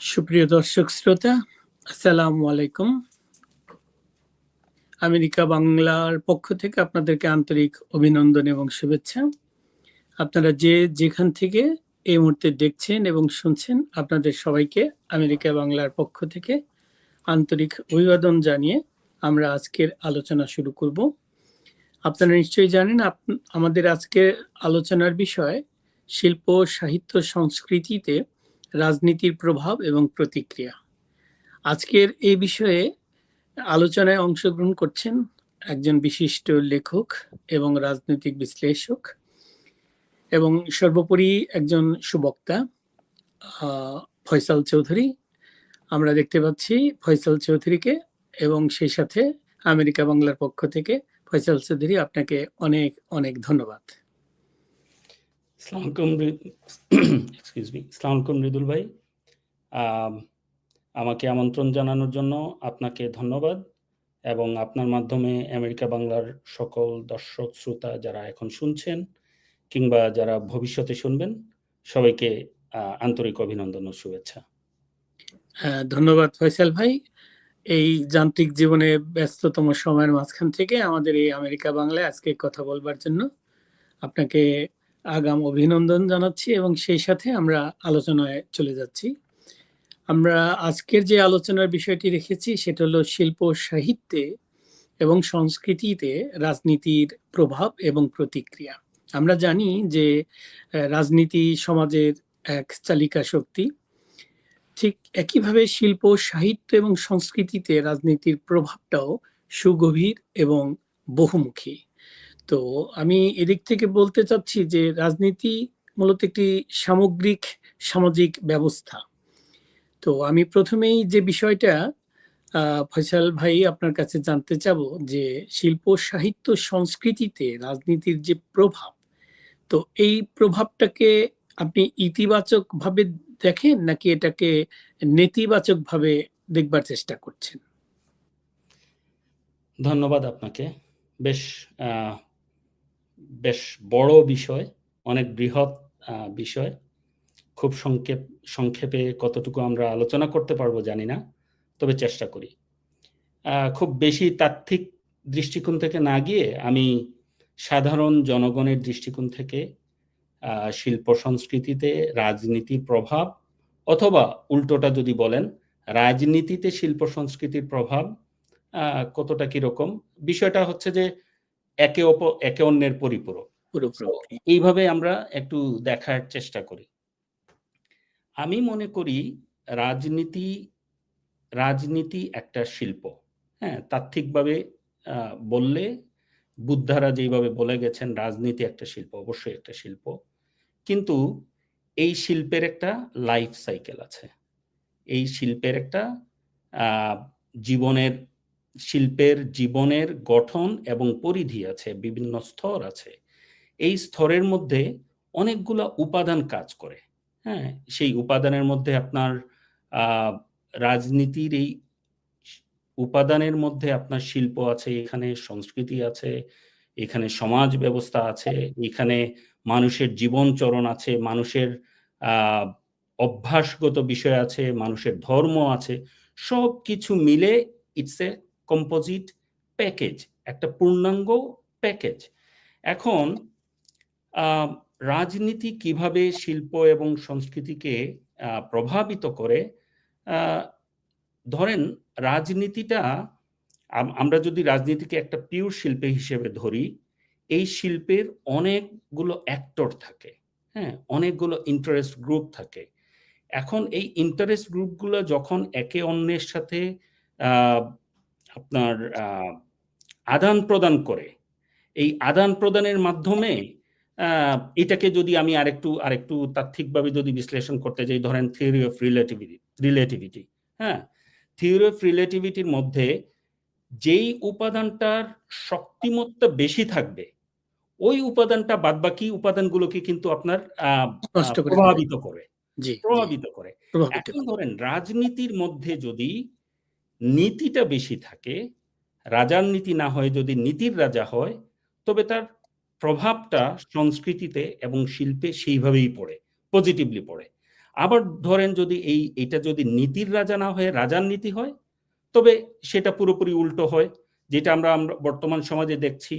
সুপ্রিয় দর্শক শ্রোতা, আসসালামু আলাইকুম। আমেরিকা বাংলার পক্ষ থেকে আপনাদেরকে আন্তরিক অভিনন্দন এবং শুভেচ্ছা। আপনারা যে যেখান থেকে এই মুহূর্তে দেখছেন এবং শুনছেন, আপনাদের সবাইকে আমেরিকা বাংলার পক্ষ থেকে আন্তরিক অভিবাদন জানিয়ে আমরা আজকের আলোচনা শুরু করব। আপনারা নিশ্চয়ই জানেন আমাদের আজকের আলোচনার বিষয় শিল্প, সাহিত্য, সংস্কৃতিতে রাজনীতির প্রভাব এবং প্রতিক্রিয়া। আজকের এই বিষয়ে আলোচনায় অংশগ্রহণ করছেন একজন বিশিষ্ট লেখক এবং রাজনৈতিক বিশ্লেষক এবং সর্বোপরি একজন সুবক্তা ফয়সাল চৌধুরী। আমরা দেখতে পাচ্ছি ফয়সাল চৌধুরীকে এবং সেই সাথে আমেরিকা বাংলার পক্ষ থেকে ফয়সাল চৌধুরী আপনাকে অনেক অনেক ধন্যবাদ। আসসালামু এক্সকিউজ ভাই আমাকে আমন্ত্রণ জানানোর জন্য আপনাকে ধন্যবাদ এবং আপনার মাধ্যমে আমেরিকা বাংলার সকল দর্শক, শ্রোতা যারা এখন শুনছেন কিংবা যারা ভবিষ্যতে শুনবেন, সবাইকে আন্তরিক অভিনন্দন ও শুভেচ্ছা। ধন্যবাদ ফয়সাল ভাই। এই যান্ত্রিক জীবনে ব্যস্ততম সময়ের মাঝখান থেকে আমাদের এই আমেরিকা বাংলায় আজকে কথা বলবার জন্য আপনাকে আগাম অভিনন্দন জানাচ্ছি এবং সেই সাথে আমরা আলোচনায় চলে যাচ্ছি। আমরা আজকের যে আলোচনার বিষয়টি রেখেছি সেটা হলো শিল্প সাহিত্যে এবং সংস্কৃতিতে রাজনীতির প্রভাব এবং প্রতিক্রিয়া। আমরা জানি যে রাজনীতি সমাজের এক চালিকা শক্তি। ঠিক একইভাবে শিল্প, সাহিত্য এবং সংস্কৃতিতে রাজনীতির প্রভাবটাও সুগভীর এবং বহুমুখী। তো আমি এদিক থেকে বলতে চাচ্ছি যে রাজনীতি মূলত একটি সামগ্রিক সামাজিক ব্যবস্থা। তো আমি প্রথমেই যে বিষয়টা ফয়সাল ভাই আপনার কাছে জানতে চাব যে শিল্প সাহিত্য সংস্কৃতিতে রাজনীতির যে প্রভাব, তো এই প্রভাবটাকে আপনি ইতিবাচক ভাবে দেখেন নাকি এটাকে নেতিবাচক ভাবে দেখবার চেষ্টা করছেন? ধন্যবাদ আপনাকে। বেশ বেশ বড় বিষয়, অনেক বৃহৎ বিষয়। খুব সংক্ষেপ সংক্ষেপে কতটুকু আমরা আলোচনা করতে পারব জানি না, তবে চেষ্টা করি। খুব বেশি তাত্ত্বিক দৃষ্টিকোণ থেকে না গিয়ে আমি সাধারণ জনগণের দৃষ্টিকোণ থেকে শিল্প সংস্কৃতিতে রাজনীতির প্রভাব অথবা উল্টোটা যদি বলেন, রাজনীতিতে শিল্প সংস্কৃতির প্রভাব কতটা কীরকম? বিষয়টা হচ্ছে যে একে অপর একে অন্যের পরিপূরক। এইভাবে আমরা একটু দেখার চেষ্টা করি। আমি মনে করি রাজনীতি রাজনীতি একটা শিল্প হ্যাঁ? তাত্ত্বিকভাবে বললে বুদ্ধারা যেইভাবে বলে গেছেন রাজনীতি একটা শিল্প অবশ্যই একটা শিল্প। কিন্তু এই শিল্পের একটা লাইফ সাইকেল আছে। এই শিল্পের একটা আহ, জীবনের শিল্পের জীবনের গঠন এবং পরিধি আছে, বিভিন্ন স্তর আছে। এই স্তরের মধ্যে অনেকগুলা উপাদান কাজ করে হ্যাঁ? সেই উপাদানের মধ্যে আপনার রাজনীতির এই উপাদানের মধ্যে আপনার শিল্প আছে, এখানে সংস্কৃতি আছে, এখানে সমাজ ব্যবস্থা আছে, এখানে মানুষের জীবনচরণ আছে, মানুষের অভ্যাসগত বিষয় আছে, মানুষের ধর্ম আছে সব কিছু মিলে ইটস এ কম্পোজিট প্যাকেজ একটা পূর্ণাঙ্গ প্যাকেজ এখন রাজনীতি কীভাবে শিল্প এবং সংস্কৃতিকে প্রভাবিত করে ধরেন রাজনীতিটা আমরা যদি রাজনীতিকে একটা পিওর শিল্পে হিসেবে ধরি, এই শিল্পের অনেকগুলো অ্যাক্টর থাকে হ্যাঁ অনেকগুলো ইন্টারেস্ট গ্রুপ থাকে। এখন এই ইন্টারেস্ট গ্রুপগুলো যখন একে অন্যের সাথে আপনার আদান প্রদান করে। এই আদান প্রদানের মাধ্যমে এটাকে যদি আমি আরেকটু আরেকটু তাত্ত্বিকভাবে যদি বিশ্লেষণ করতে যাই ধরেন থিওরি অফ রিলেটিভিটি রিলেটিভিটি হ্যাঁ? থিওরি অফ রিলেটিভিটির মধ্যে যেই উপাদানটার শক্তিমত্তা বেশি থাকবে ওই উপাদানটা বাদবাকি উপাদানগুলোকে কিন্তু আপনার। প্রভাবিত করে। প্রভাবিত করে। এখন ধরেন রাজনীতির মধ্যে যদি নীতিটা বেশি থাকে, রাজার নীতি না হয় যদি নীতির রাজা হয়, তবে তার প্রভাবটা সংস্কৃতিতে এবং শিল্পে সেইভাবেই পড়ে পজিটিভলি পড়ে। আবার ধরেন যদি এই, এটা যদি নীতির রাজা না হয়ে রাজার নীতি হয়, তবে সেটা পুরোপুরি উল্টো হয়, যেটা আমরা আমরা বর্তমান সমাজে দেখছি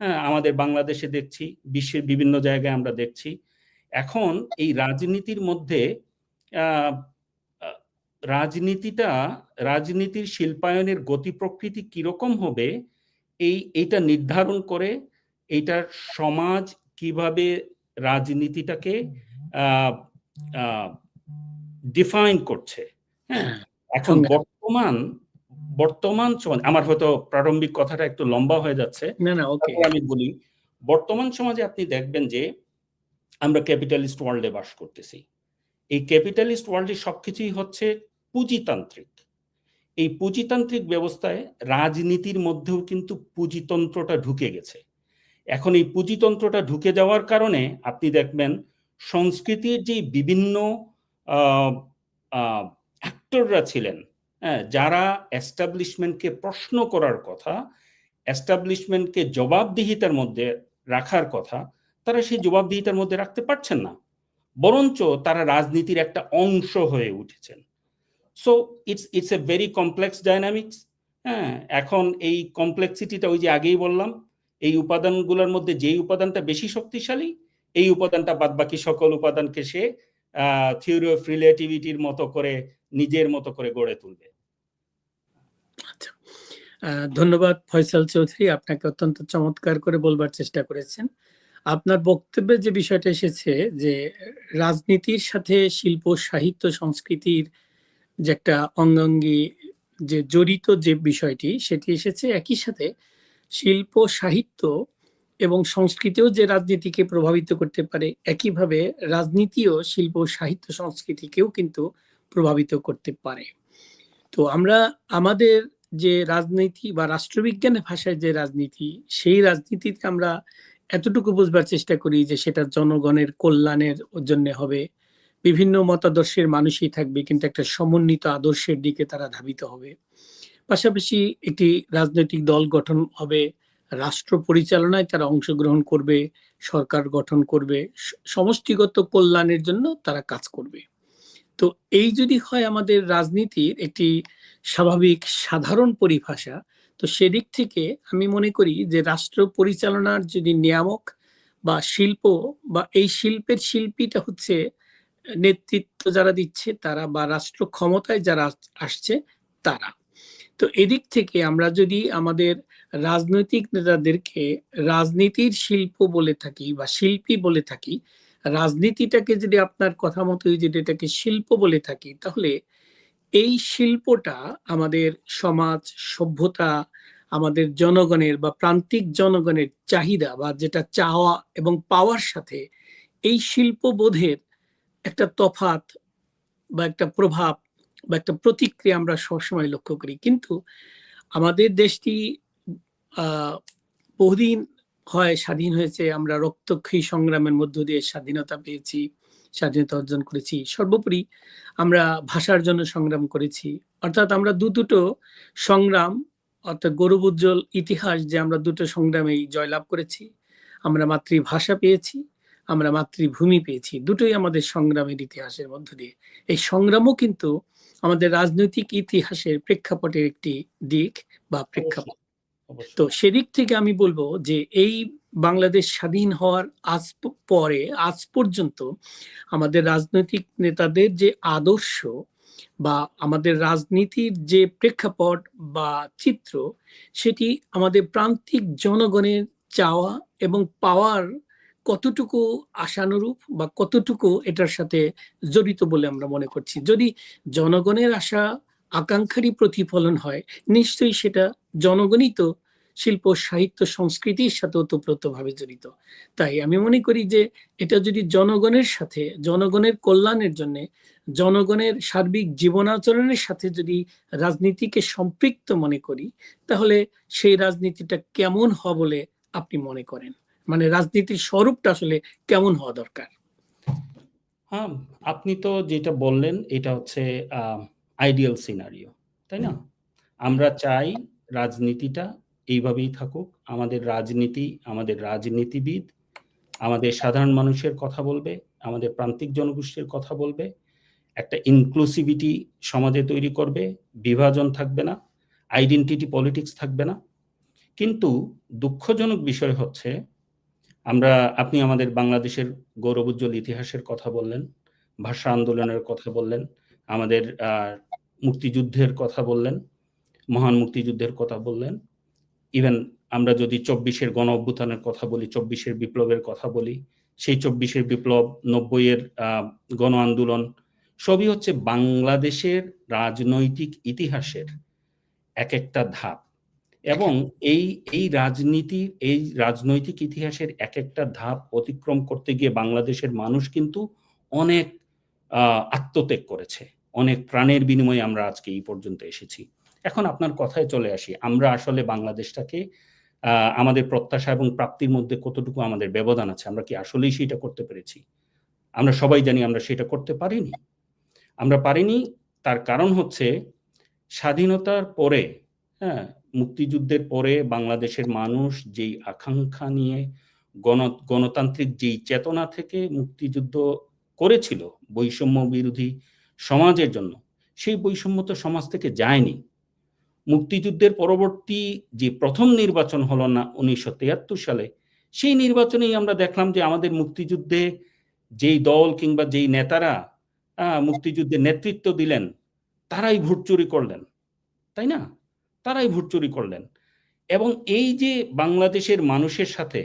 হ্যাঁ আমাদের বাংলাদেশে দেখছি, বিশ্বের বিভিন্ন জায়গায় আমরা দেখছি। এখন এই রাজনীতির মধ্যে রাজনীতিটা রাজনীতির শিল্পায়নের গতি প্রকৃতি কীরকম হবে এই এইটা নির্ধারণ করে এইটার সমাজ কীভাবে রাজনীতিটাকে ডিফাইন করছে হ্যাঁ? হ্যাঁ, এখন বর্তমান বর্তমান সমাজ আমার হয়তো প্রারম্ভিক কথাটা একটু লম্বা হয়ে যাচ্ছে না না ওকে আমি বলি বর্তমান সমাজে আপনি দেখবেন যে আমরা ক্যাপিটালিস্ট ওয়ার্ল্ডে বাস করতেছি। এই ক্যাপিটালিস্ট ওয়ার্ল্ডে সবকিছুই হচ্ছে পুঁজিতান্ত্রিক। এই পুঁজিতান্ত্রিক ব্যবস্থায় রাজনীতির মধ্যেও কিন্তু পুঁজিতন্ত্রটা ঢুকে গেছে। এখন এই পুঁজিতন্ত্রটা ঢুকে যাওয়ার কারণে আপনি দেখবেন সংস্কৃতির যে বিভিন্ন অ্যাক্টররা ছিলেন হ্যাঁ যারা এস্টাবলিশমেন্টকে প্রশ্ন করার কথা এস্টাবলিশমেন্টকে জবাবদিহিতার মধ্যে রাখার কথা, তারা সেই জবাবদিহিতার মধ্যে রাখতে পারছেন না। বরঞ্চ তারা রাজনীতির একটা অংশ হয়ে উঠেছেন। So it's it's a very complex dynamics হ্যাঁ এখন এই কমপ্লেক্সিটিটা ওই যে আগেই বললাম, এই উপাদানগুলোর মধ্যে যেই উপাদানটা বেশি শক্তিশালী, এই উপাদানটা বাদ বাকি সকল উপাদানকে সে থিওরি অফ রিলেটিভিটির মতো করে, নিজের মতো করে গড়ে তুলবে। আচ্ছা। ধন্যবাদ ফয়সাল চৌধুরী, আপনাকে অত্যন্ত চমৎকার করে বলবার চেষ্টা করেছেন। আপনার বক্তব্যে যে বিষয়টা এসেছে যে, রাজনীতির সাথে শিল্প, সাহিত্য, সংস্কৃতির যে একটা অঙ্গাঙ্গি যে জড়িত যে বিষয়টি, সেটি এসেছে একই সাথে শিল্প, সাহিত্য এবং সংস্কৃতিও যে রাজনীতিকে প্রভাবিত করতে পারে, একইভাবে রাজনীতিও শিল্প, সাহিত্য, সংস্কৃতিকেও কিন্তু প্রভাবিত করতে পারে। তো আমরা আমাদের যে রাজনীতি বা রাষ্ট্রবিজ্ঞানের ভাষায় যে রাজনীতি, সেই রাজনীতিতে আমরা এতটুকু বুঝবার চেষ্টা করি যে সেটা জনগণের কল্যাণের জন্য হবে। বিভিন্ন মতাদর্শের মানুষই থাকবে, কিন্তু একটা সমন্বিত আদর্শের দিকে তারা ধাবিত হবে। পাশাপাশি একটি রাজনৈতিক দল গঠন হবে, রাষ্ট্র পরিচালনায় তারা অংশগ্রহণ করবে, সরকার গঠন করবে সমষ্টিগত কল্যাণের জন্য তারা কাজ করবে। তো এই যদি হয় আমাদের রাজনীতির একটি স্বাভাবিক সাধারণ পরিভাষা, তো সেদিক থেকে আমি মনে করি যে রাষ্ট্র পরিচালনার যদি নিয়ামক বা শিল্প বা এই শিল্পের শিল্পীটা হচ্ছে নেতৃত্ব যারা দিচ্ছে তারা বা রাষ্ট্র ক্ষমতায় যারা আসছে তারা। তো এদিক থেকে আমরা যদি আমাদের রাজনৈতিক নেতাদেরকে রাজনীতির শিল্প বলে থাকি বা শিল্পী বলে থাকি, রাজনীতিটাকে যদি আপনার কথা মতোই যদি এটাকে শিল্প বলে থাকি, তাহলে এই শিল্পটা আমাদের সমাজ, সভ্যতা, আমাদের জনগণের বা প্রান্তিক জনগণের চাহিদা বা যেটা চাওয়া এবং পাওয়ার সাথে এই শিল্পবোধের একটা তফাত বা একটা প্রভাব বা একটা প্রতিক্রিয়া আমরা সবসময় লক্ষ্য করি। কিন্তু আমাদের দেশটি বহুদিন হয় স্বাধীন হয়েছে, আমরা রক্তক্ষয়ী সংগ্রামের মধ্য দিয়ে স্বাধীনতা পেয়েছি, স্বাধীনতা অর্জন করেছি। সর্বোপরি আমরা ভাষার জন্য সংগ্রাম করেছি। অর্থাৎ আমরা দু দুটো সংগ্রাম, অর্থাৎ গৌরবোজ্জ্বল ইতিহাস যে আমরা দুটো সংগ্রামেই জয়লাভ করেছি, আমরা মাতৃভাষা পেয়েছি আমরা মাতৃভূমি পেয়েছি। দুটোই আমাদের সংগ্রামের ইতিহাসের মধ্য দিয়ে। এই সংগ্রামও কিন্তু আমাদের রাজনৈতিক ইতিহাসের প্রেক্ষাপটের একটি দিক বা প্রেক্ষাপট। তো সেদিক থেকে আমি বলব যে এই বাংলাদেশ স্বাধীন হওয়ার আজ পরে আজ পর্যন্ত আমাদের রাজনৈতিক নেতাদের যে আদর্শ বা আমাদের রাজনীতির যে প্রেক্ষাপট বা চিত্র সেটি আমাদের প্রান্তিক জনগণের চাওয়া এবং পাওয়ার কতটুকু আশানুরূপ বা কতটুকু এটার সাথে জড়িত বলে আমরা মনে করছি? যদি জনগণের আশা আকাঙ্ক্ষারই প্রতিফলন হয়, নিশ্চয়ই সেটা জনগণই তো শিল্প, সাহিত্য, সংস্কৃতির সাথে ওতপ্রোতভাবে জড়িত। তাই আমি মনে করি যে এটা যদি জনগণের সাথে, জনগণের কল্যাণের জন্য, জনগণের সার্বিক জীবনাচরণের সাথে যদি রাজনীতিকে সম্পৃক্ত মনে করি, তাহলে সেই রাজনীতিটা কেমন হওয়া বলে আপনি মনে করেন? মানে রাজনীতির স্বরূপটা আসলে কেমন হওয়া দরকার? হ্যাঁ আপনি তো যেটা বললেন, এটা হচ্ছে আইডিয়াল সিনারিও তাই না? আমরা চাই রাজনীতিটা এইভাবেই থাকুক। আমাদের রাজনীতি আমাদের রাজনীতিবিদ, আমাদের সাধারণ মানুষের কথা বলবে, আমাদের প্রান্তিক জনগোষ্ঠীর কথা বলবে, একটা ইনক্লুসিভিটি সমাজে তৈরি করবে, বিভাজন থাকবে না আইডেন্টিটি পলিটিক্স থাকবে না। কিন্তু দুঃখজনক বিষয় হচ্ছে আমরা, আপনি আমাদের বাংলাদেশের গৌরবোজ্জ্বল ইতিহাসের কথা বললেন, ভাষা আন্দোলনের কথা বললেন, আমাদের মুক্তিযুদ্ধের কথা বললেন, মহান মুক্তিযুদ্ধের কথা বললেন। ইভেন আমরা যদি চব্বিশের গণ অভ্যুত্থানের কথা বলি, চব্বিশের বিপ্লবের কথা বলি, সেই চব্বিশের বিপ্লব, নব্বইয়ের গণ আন্দোলন, সবই হচ্ছে বাংলাদেশের রাজনৈতিক ইতিহাসের এক একটা ধাপ। এবং এই এই রাজনীতির এই রাজনৈতিক ইতিহাসের এক একটা ধাপ অতিক্রম করতে গিয়ে বাংলাদেশের মানুষ কিন্তু অনেক আত্মত্যাগ করেছে। অনেক প্রাণের বিনিময়ে আমরা আজকে এই পর্যন্ত এসেছি। এখন আপনার কথায় চলে আসি। আমরা আসলে বাংলাদেশটাকে আমাদের প্রত্যাশা এবং প্রাপ্তির মধ্যে কতটুকু আমাদের ব্যবধান আছে, আমরা কি আসলেই সেটা করতে পেরেছি? আমরা সবাই জানি আমরা সেটা করতে পারিনি। আমরা পারিনি, তার কারণ হচ্ছে স্বাধীনতার পরে হ্যাঁ মুক্তিযুদ্ধের পরে বাংলাদেশের মানুষ যেই আকাঙ্ক্ষা নিয়ে গণ, গণতান্ত্রিক যেই চেতনা থেকে মুক্তিযুদ্ধ করেছিল বৈষম্য বিরোধী সমাজের জন্য, সেই বৈষম্য তো সমাজ থেকে যায়নি। মুক্তিযুদ্ধের পরবর্তী যে প্রথম নির্বাচন হলো না উনিশশো তিয়াত্তর সালে, সেই নির্বাচনেই আমরা দেখলাম যে আমাদের মুক্তিযুদ্ধে যেই দল কিংবা যেই নেতারা মুক্তিযুদ্ধে নেতৃত্ব দিলেন, তারাই ভোট চুরি করলেন। তাই না? তারাই ভোট চুরি করলেন। এবং এই যে বাংলাদেশের মানুষের সাথে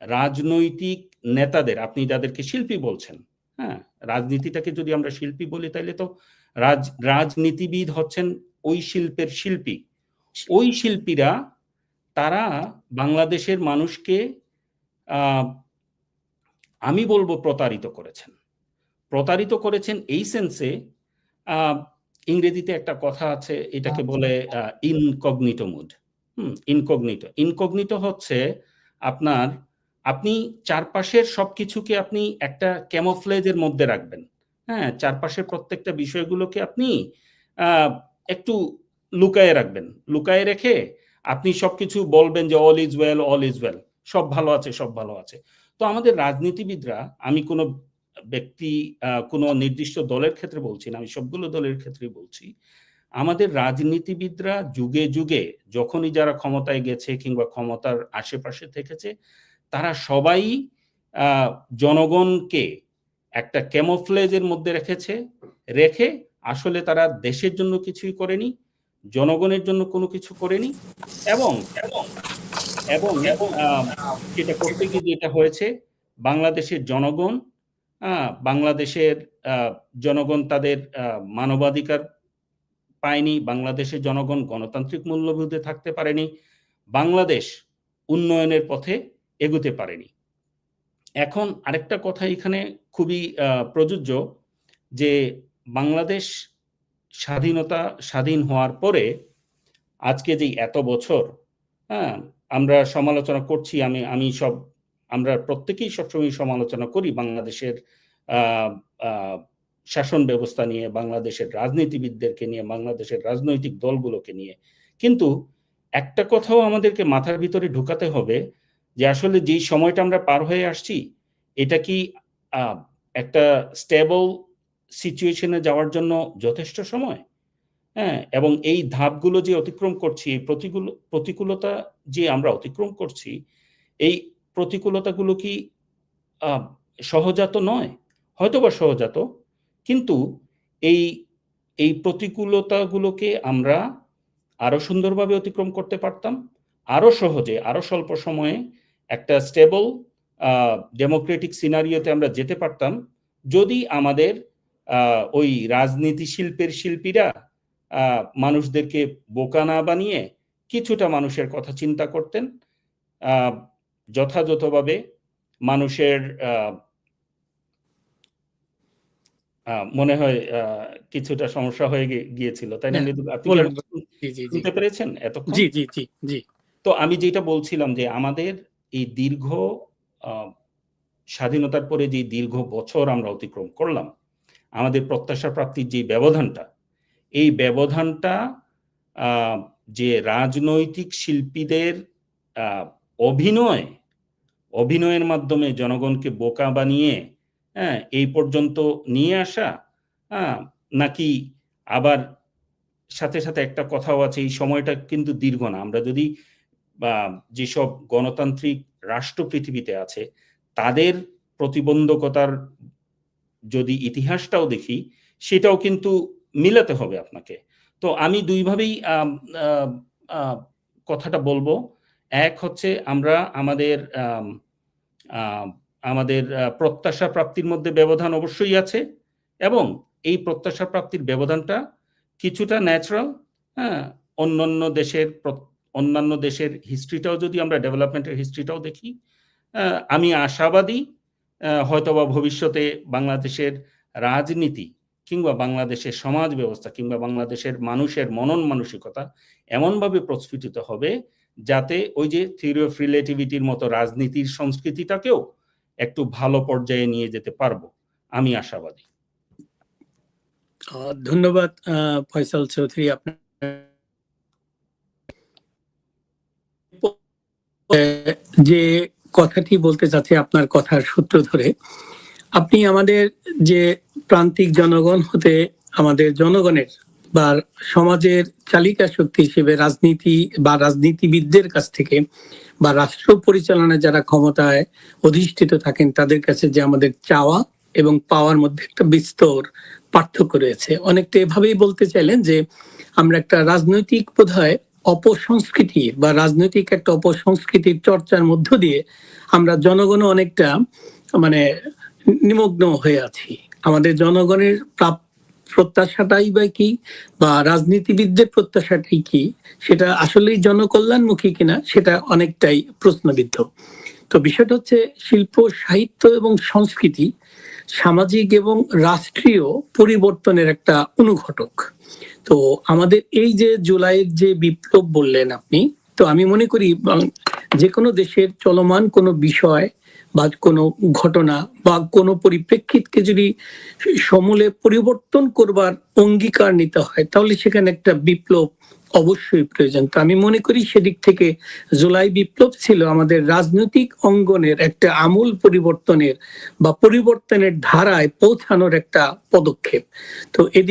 রাজনৈতিক নেতাদের, আপনি যাদেরকে শিল্পী বলছেন হ্যাঁ রাজনীতিটাকে যদি আমরা শিল্পী বলি তাহলে তো রাজ, রাজনীতিবিদ হচ্ছেন ওই শিল্পের শিল্পী। ওই শিল্পীরা তারা বাংলাদেশের মানুষকে আমি বলব প্রতারিত করেছেন। প্রতারিত করেছেন এই সেন্সে ইংরেজিতে একটা কথা আছে এটাকে বলে incognito mode hmm incognito incognito হচ্ছে আপনার আপনি চারপাশের সব কিছুকে আপনি একটা ক্যামোফ্লেজের মধ্যে রাখবেন। হ্যাঁ চারপাশের প্রত্যেকটা বিষয়গুলোকে আপনি একটু লুকায়ে রাখবেন। লুকায়ে রেখে আপনি সব কিছু বলবেন যে all is well all is well সব ভালো আছে সব ভালো আছে। তো আমাদের রাজনীতিবিদরা আমি কোনো ব্যক্তি কোনো নির্দিষ্ট দলের ক্ষেত্রে বলছি না, আমি সবগুলো দলের ক্ষেত্রেই বলছি। আমাদের রাজনীতিবিদরা যুগে যুগে যখনই যারা ক্ষমতায় গেছে কিংবা ক্ষমতার আশেপাশে থেকেছে, তারা সবাই জনগণকে একটা ক্যামোফ্লেজের মধ্যে রেখেছে, রেখে আসলে তারা দেশের জন্য কিছুই করেনি, জনগণের জন্য কোনো কিছু করেনি এবং এবং এবং যেটা করতে গিয়ে যেটা হয়েছে, বাংলাদেশের জনগণ বাংলাদেশের জনগণ তাদের মানবাধিকার পায়নি বাংলাদেশের জনগণ গণতান্ত্রিক মূল্যবোধে থাকতে পারেনি, বাংলাদেশ উন্নয়নের পথে এগুতে পারেনি। এখন আরেকটা কথা এখানে খুবই প্রযোজ্য যে বাংলাদেশ স্বাধীনতা স্বাধীন হওয়ার পরে আজকে যে এত বছর হ্যাঁ আমরা সমালোচনা করছি, আমি আমি সব আমরা প্রত্যেকেই সবসময় সমালোচনা করি বাংলাদেশের শাসন ব্যবস্থা নিয়ে, বাংলাদেশের রাজনীতিবিদদেরকে নিয়ে, বাংলাদেশের রাজনৈতিক দলগুলোকে নিয়ে। কিন্তু একটা কথাও আমাদেরকে মাথার ভিতরে ঢুকাতে হবে যে আসলে যেই সময়টা আমরা পার হয়ে আসছি, এটা কি একটা স্টেবল সিচুয়েশনে যাওয়ার জন্য যথেষ্ট সময়? হ্যাঁ এবং এই ধাপগুলো যে অতিক্রম করছি, এই প্রতিকূল প্রতিকূলতা যে আমরা অতিক্রম করছি, এই প্রতিকূলতাগুলো কি সহজাত নয়? হয়তোবা সহজাত। কিন্তু এই এই প্রতিকূলতাগুলোকে আমরা আরও সুন্দরভাবে অতিক্রম করতে পারতাম, আরও সহজে, আরও স্বল্প সময়ে একটা স্টেবল ডেমোক্রেটিক সিনারিওতে আমরা যেতে পারতাম, যদি আমাদের ওই রাজনীতি শিল্পের শিল্পীরা মানুষদেরকে বোকা না বানিয়ে কিছুটা মানুষের কথা চিন্তা করতেন যথাযথভাবে মানুষের মনে হয় কিছুটা সমস্যা হয়ে গিয়েছিল তাই না হ্যাঁ, শুনতে পেরেছেন এতক্ষণ? জি জি জি জি। তো আমি যেটা বলছিলাম যে আমাদের এই দীর্ঘ আহ, স্বাধীনতার পরে যে দীর্ঘ বছর আমরা অতিক্রম করলাম আমাদের প্রত্যাশা প্রাপ্তির যে ব্যবধানটা এই ব্যবধানটা আহ, যে রাজনৈতিক শিল্পীদের আহ, অভিনয় অভিনয়ের মাধ্যমে জনগণকে বোকা বানিয়ে হ্যাঁ এই পর্যন্ত নিয়ে আসা হ্যাঁ? নাকি আবার সাথে, সাথে একটা কথাও আছে এই সময়টা কিন্তু দীর্ঘ না। আমরা যদি যেসব গণতান্ত্রিক রাষ্ট্র পৃথিবীতে আছে তাদের প্রতিবন্ধকতার যদি ইতিহাসটাও দেখি সেটাও কিন্তু মিলাতে হবে আপনাকে। তো আমি ২ ভাবেই আম আ আ কথাটা বলব। এক হচ্ছে আমরা আমাদের আমাদের প্রত্যাশা প্রাপ্তির মধ্যে ব্যবধান অবশ্যই আছে এবং এই প্রত্যাশা প্রাপ্তির ব্যবধানটা কিছুটা ন্যাচারাল, হ্যাঁ? অন্যান্য দেশের অন্যান্য দেশের হিস্ট্রিটাও যদি আমরা ডেভেলপমেন্টের হিস্ট্রিটাও দেখি, আমি আশাবাদী হয়তোবা ভবিষ্যতে বাংলাদেশের রাজনীতি কিংবা বাংলাদেশের সমাজ ব্যবস্থা কিংবা বাংলাদেশের মানুষের মনন মানসিকতা এমনভাবে প্রস্ফুটিত হবে যাতে ওই যে থিওরি অফ রিলেটিভিটির মতো রাজনীতির সংস্কৃতিটাকেও একটু ভালো পর্যায়ে নিয়ে যেতে পারব। আমি আশাবাদী। ধন্যবাদ ফয়সাল চৌধুরী আপনার যে কথাটি বলতে চাচ্ছি আপনার কথার সূত্র ধরে, আপনি আমাদের যে প্রান্তিক জনগণ হতে আমাদের জনগণের বা সমাজের চালিকা শক্তি হিসেবে রাজনীতি বা রাজনীতিবিদদের কাছ থেকে বা রাষ্ট্র পরিচালনায় যারা ক্ষমতায় অধিষ্ঠিত থাকেন, তাদের কাছে যে আমাদের চাওয়া এবং পাওয়ার মধ্যে একটা বিস্তর পার্থক্য রয়েছে। অনেকটা এভাবেই বলতে চাইলেন যে, আমরা একটা রাজনৈতিক বোধহয় অপসংস্কৃতি বা রাজনৈতিক একটা অপসংস্কৃতির চর্চার মধ্য দিয়ে আমরা জনগণও অনেকটা মানে নিমগ্ন হয়ে আছি। আমাদের জনগণের প্রাপ প্রত্যাশাটাই বা কি বা রাজনীতিবিদদের প্রত্যাশাটাই কি সেটা আসলেই জনকল্যাণমুখী কিনা সেটা অনেকটাই প্রশ্নবিদ্ধ। তো বিষয়টা হচ্ছে শিল্প, সাহিত্য এবং সংস্কৃতি সামাজিক এবং রাষ্ট্রীয় পরিবর্তনের একটা অনুঘটক। তো আমাদের এই যে জুলাইয়ের যে বিপ্লব বললেন আপনি, তো আমি মনে করি বাং যেকোনো দেশের চলমান কোনো বিষয় বা কোনো ঘটনা বা কোনো পরিপ্রেক্ষিতকে যদি সমূলে পরিবর্তন করবার অঙ্গীকার নিতে হয়, তাহলে সেখানে একটা বিপ্লব অবশ্যই প্রয়োজন। তো আমি মনে করি সেদিক থেকে জুলাই বিপ্লব ছিল আমাদের রাজনৈতিক অঙ্গনের একটা আমূল পরিবর্তনের বা পরিবর্তনের ধারায় পৌঁছানোর একটা পদক্ষেপ। তো এদিক